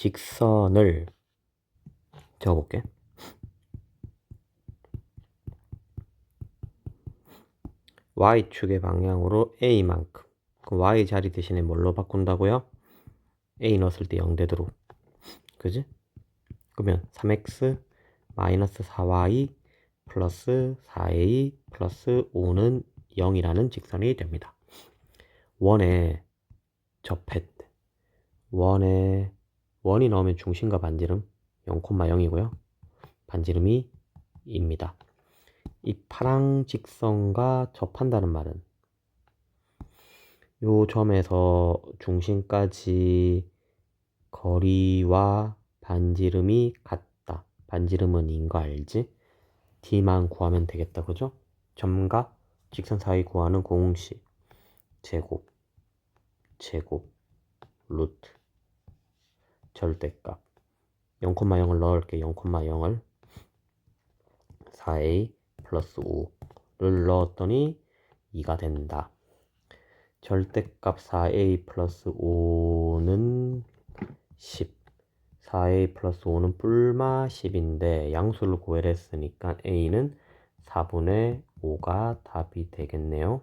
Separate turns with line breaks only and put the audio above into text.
직선을 적어볼게. y축의 방향으로 a만큼. 그럼 y 자리 대신에 뭘로 바꾼다고요? a 넣었을 때 0 되도록. 그지? 그러면 3x 마이너스 4y 플러스 4a 플러스 5는 0이라는 직선이 됩니다. 원에 접했. 원에 원이 나오면 중심과 반지름 0,0이고요. 반지름이 입니다. 이 파랑 직선과 접한다는 말은 요 점에서 중심까지 거리와 반지름이 같다. 반지름은 인거 알지? D만 구하면 되겠다. 그죠? 점과 직선 사이 구하는 공식 제곱 제곱 루트 절대값 0,0을 넣을게 0,0을 4a 플러스 5를 넣었더니 2가 된다. 절대값 4a 플러스 5는 10 4a 플러스 5는 뿔마 10인데 양수를 구해냈으니까 a는 4분의 5가 답이 되겠네요.